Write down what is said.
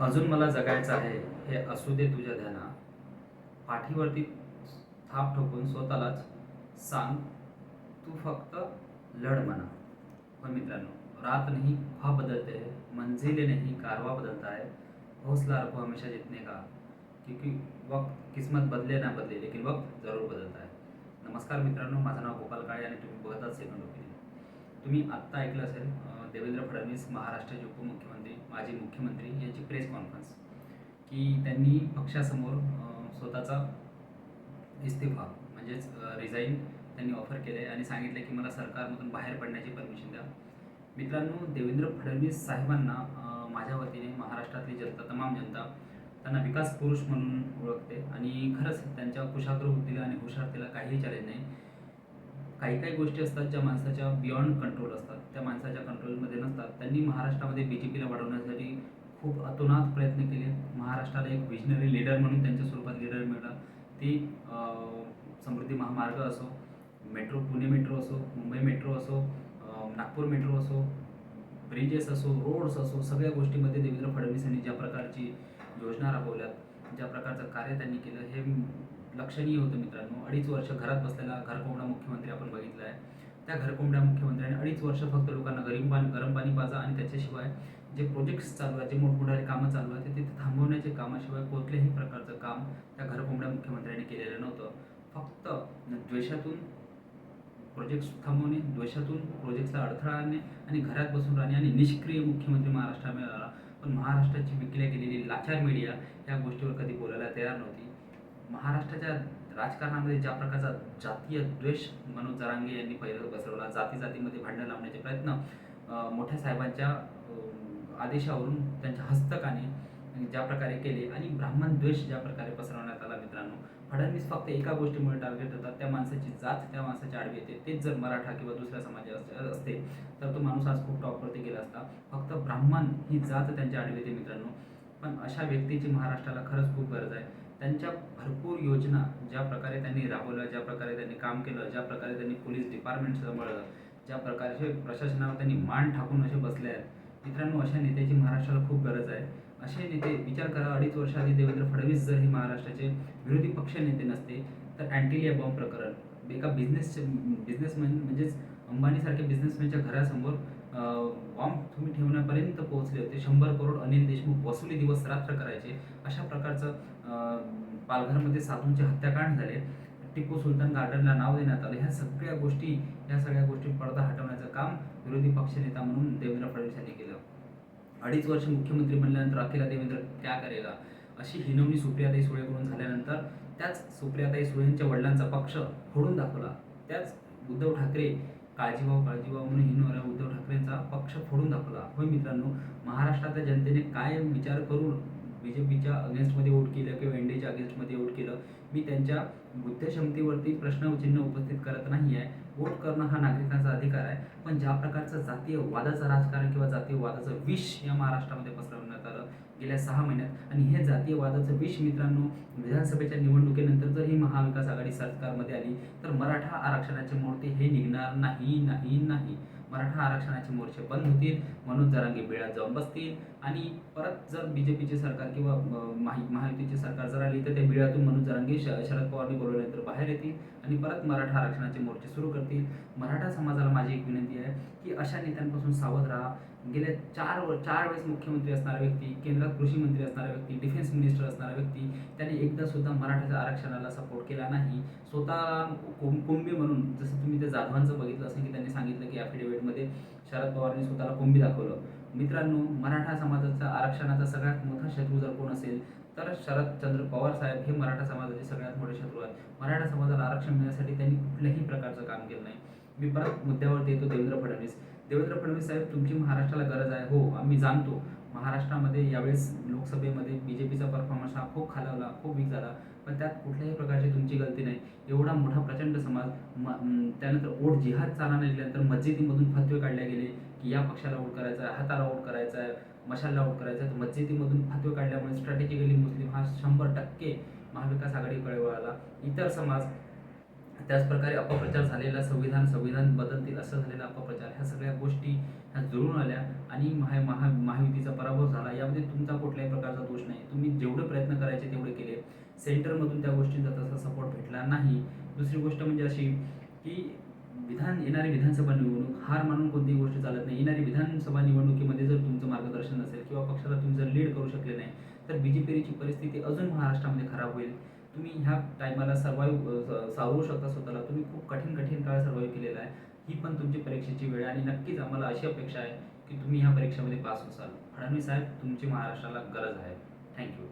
अजून मला जगायचं आहे हे असू दे तुझ्या ध्याना पाठीवरती थाप ठोकून स्वतःलाच सांग तू फक्त लढ म्हणा. पण मित्रांनो रात नाही ख्वाब बदलते हैं मंजिलें कारवा बदलता है हौसला रखो हमेशा जीतने का क्योंकि वक्त किस्मत बदले ना बदले लेकिन वक्त जरूर बदलता है नमस्कार मित्रांनो माझं नाव गोपाल काळे आणि तुम्ही बघतात सेकंड ओपिनियन. तुम्ही आत्ता ऐकलं असेल देवेंद्र फडणवीस महाराष्ट्राचे उपमुख्यमंत्री माजी मुख्यमंत्री यांची प्रेस की त्यांनी पक्षासमोर स्वतःचा इस्तिफा म्हणजेच रिझाईन त्यांनी ऑफर केले आणि सांगितले की मला सरकारमधून बाहेर पडण्याची परमिशन द्या. मित्रांनो देवेंद्र फडणवीस साहेबांना माझ्या वतीने महाराष्ट्रातली जनता तमाम जनता त्यांना विकास पुरुष म्हणून ओळखते आणि खरंच त्यांच्या कुशाग्र बुद्धीला आणि हुशारतेला काहीही चॅलेंज नाही. काही काही गोष्टी असतात ज्या माणसाच्या बियॉन्ड कंट्रोल असतात. त्या माणसाच्या कंट्रोलमध्ये नसतात. त्यांनी महाराष्ट्रामध्ये बी जे पीला वाढवण्यासाठी खूप अतोनात प्रयत्न केले. महाराष्ट्राला एक विजनरी लीडर म्हणून त्यांच्या स्वरूपात लीडर मिळाला. ती समृद्धी महामार्ग असो मेट्रो पुणे मेट्रो असो मुंबई मेट्रो असो नागपूर मेट्रो असो ब्रिजेस असो रोड्स असो सगळ्या गोष्टीमध्ये देवेंद्र फडणवीस यांनी ज्या प्रकारची योजना राबवल्यात ज्या प्रकारचं कार्य त्यांनी केलं हे लक्षणीय होतं मित्रांनो. अडीच वर्ष घरात बसलेला घरकोंबडा मुख्यमंत्री आपण बघितला आहे त्या घरकोंबड्या मुख्यमंत्र्यांनी अडीच वर्ष फक्त लोकांना गरीब पाणी गरम पाणी पाजा आणि त्याच्याशिवाय जे प्रोजेक्ट्स चालू आहेत जे मोठमोठाले कामं चालू आहेत ते तिथे थांबवण्याचे कामाशिवाय कोणत्याही प्रकारचं काम त्या घरकोंबड्या मुख्यमंत्र्यांनी केलेलं नव्हतं. फक्त द्वेषातून प्रोजेक्ट्स थांबवणे द्वेषातून प्रोजेक्ट्सला अडथळा आणणे आणि घरात बसून राहणे आणि निष्क्रिय मुख्यमंत्री महाराष्ट्रामध्ये मिळाला. पण महाराष्ट्राची विकल्या गेलेली लाचार मीडिया या गोष्टीवर कधी बोलायला तयार नव्हती. महाराष्ट्राच्या राजकारणामध्ये ज्या प्रकारचा जातीय द्वेष मनोज जरांगे यांनी पहिलं बसवला जाती जातीमध्ये भांडणं लावण्याचे प्रयत्न मोठ्या साहेबांच्या आदेशावरून त्यांच्या हस्तकाने ज्या प्रकारे केले आणि ब्राह्मण द्वेष ज्या प्रकारे पसरवण्यात आला मित्रांनो फडणवीस फक्त एका गोष्टीमुळे टार्गेट होतात त्या माणसाची जात त्या माणसाच्या आडवी येते. तेच जर मराठा किंवा दुसऱ्या समाजात अस- असते तर तो माणूस आज खूप टॉपवरती गेला असता. फक्त ब्राह्मण ही जात त्यांच्या आडवी येते मित्रांनो. पण अशा व्यक्तीची महाराष्ट्राला खरंच खूप गरज आहे. त्यांच्या भरपूर योजना ज्या प्रकारे त्यांनी राबवल्या ज्या प्रकारे त्यांनी काम केलं ज्या प्रकारे त्यांनी पोलीस डिपार्टमेंट सांभाळलं ज्या प्रकारचे प्रशासनावर त्यांनी मान ठाकून असे बसले आहेत मित्रांनो अशा नेत्याची महाराष्ट्राला खूप गरज आहे. असे नेते विचार करा अडीच वर्षाआधी देवेंद्र फडणवीस जर हे महाराष्ट्राचे विरोधी पक्ष नेते नसते तर अँटिलिया बॉम्ब प्रकरण. एका बिझनेस बिझनेसमॅन म्हणजेच अंबानीसारख्या बिझनेसमॅनच्या घरासमोर बॉम्ब तुम्ही ठेवण्यापर्यंत पोहोचले होते. शंभर करोड अनिल देशमुख वसुली दिवस रात्र करायचे. अशा प्रकारचं पालघरमध्ये साधूंचे हत्याकांड झाले. टिपू सुलतान गार्डनला नाव देण्यात आलं. ह्या सगळ्या गोष्टी ह्या सगळ्या गोष्टी पडदा हटवण्याचं काम विरोधी पक्षनेता म्हणून देवेंद्र फडणवीस यांनी केलं. अडीच वर्ष मुख्यमंत्री बनल्यानंतर अखेर देवेंद्र क्या करेला. अशी हिनवणी सुप्रियाताई सुळेकडून झाल्यानंतर त्याच सुप्रियाताई सुळेंच्या वडिलांचा पक्ष फोडून दाखवला. त्याच उद्धव ठाकरे काळजीभाऊ काळजीभाऊ म्हणून हिनवऱ्या उद्धव ठाकरेंचा पक्ष फोडून दाखवला. होय मित्रांनो महाराष्ट्रातल्या जनतेने काय विचार करून बी जे पीच्या अगेन्स्टमध्ये वोट केलं किंवा लिस्टमध्ये वोट केलं. मी त्यांच्या बुद्धक्षमतेवरती प्रश्नचिन्ह उपस्थित करत नाही आहे. वोट करणं हा नागरिकांचा अधिकार आहे. पण ज्या प्रकारचं जातीय वादाचं राजकारण किंवा जातीय वादाचं विष या महाराष्ट्रामध्ये पसरवणं गेल्या सहा महिन्यात. आणि हे जातीय वादाचं विष मित्रांनो विधानसभेच्या निवडणुकीनंतर जर ही महाविकास आघाडी सरकारमध्ये आली तर मराठा आरक्षणाचे मोर्चे हे निघणार नाही नाही नाही. मराठा आरक्षणाचे मोर्चे बंद होतील मनोज जरांगे बिळात जाऊन बसतील. आणि परत जर बी जे पीचे सरकार किंवा अं, माहि महायुतीचे सरकार जर आली तर त्या बिळातून मनोज जरांगे श शरद पवारनी बोलवल्यानंतर बाहेर येतील आणि परत मराठा आरक्षणाचे मोर्चे सुरू करतील. मराठा समाजाला माझी एक विनंती आहे की अशा नेत्यांपासून सावध राहा. गेल्या चार वर चार वेळेस मुख्यमंत्री असणारा व्यक्ती केंद्रात कृषी मंत्री असणारा व्यक्ती डिफेन्स मिनिस्टर असणारा व्यक्ती त्याने एकदा सुद्धा मराठाच्या आरक्षणाला सपोर्ट केला नाही. स्वतः कुं- कुंभी म्हणून जसं तुम्ही ते जाधवांचं बघितलं असेल की त्यांनी सांगितलं की ॲफिडेव्हिटमध्ये शरद पवारने स्वतःला कुंभी दाखवलं. मित्रांनो मराठा समाजाचा आरक्षणाचा सगळ्यात मोठा शत्रू जर कोण असेल तर शरदचंद्र पवार साहेब हे मराठा समाजाचे सगळ्यात मोठे शत्रू आहेत. मराठा समाजाला आरक्षण मिळण्यासाठी त्यांनी कुठल्याही प्रकारचं काम केलं नाही. मी परत मुद्द्यावरती येतो देवेंद्र फडणवीस. देवेंद्र फडणवीस साहेब तुमची महाराष्ट्राला गरज आहे. हो आम्ही जाणतो. महाराष्ट्रामध्ये यावेळेस लोकसभेमध्ये बी जे पीचा परफॉर्मन्स हा खूप खालावला खूप वीक झाला. पण त्यात कुठल्याही प्रकारची तुमची गलती नाही. एवढा मोठा प्रचंड समाज म त्यानंतर ओट जिहाद चालना दिल्यानंतर मस्जिदीमधून फतवे काढले गेले की या पक्षाला वोट करायचा आहे हाताला वोट करायचा आहे मशालला वोट करायचा आहे. तर मस्जिदीमधून फतवे काढल्यामुळे स्ट्रॅटेजिकली मुस्लिम हा शंभर टक्के महाविकास आघाडीकडे वळाला इतर समाज त्याचप्रकारे अपप्रचार झालेला संविधान संविधान बदलतील असं झालेला अपप्रचार ह्या सगळ्या गोष्टी ह्या जुळून आल्या आणि महा महा महायुतीचा पराभव झाला. यामध्ये तुमचा कुठल्याही प्रकारचा दोष नाही. तुम्ही जेवढे प्रयत्न करायचे तेवढे केले. सेंटरमधून त्या गोष्टींचा तसा सपोर्ट भेटला नाही. दुसरी गोष्ट म्हणजे अशी की विधान येणारी विधानसभा निवडणूक हार मानून कोणतीही गोष्ट चालत नाही. येणारी विधानसभा निवडणुकीमध्ये जर तुमचं मार्गदर्शन नसेल किंवा पक्षाला तुम्ही जर लीड करू शकले नाही तर बीजेपीची परिस्थिती अजून महाराष्ट्रामध्ये खराब होईल. तुम्ही ह्या टायमाला सर्वाईव्ह सावरू शकता स्वतःला. तुम्ही खूप कठीण कठीण काळ सर्वाईव्ह केलेला आहे. ही पण तुमची परीक्षेची वेळ आहे आणि नक्कीच आम्हाला अशी अपेक्षा आहे की तुम्ही ह्या परीक्षेमध्ये पास होसाल. फडणवीस साहेब तुमची महाराष्ट्राला गरज आहे. थँक्यू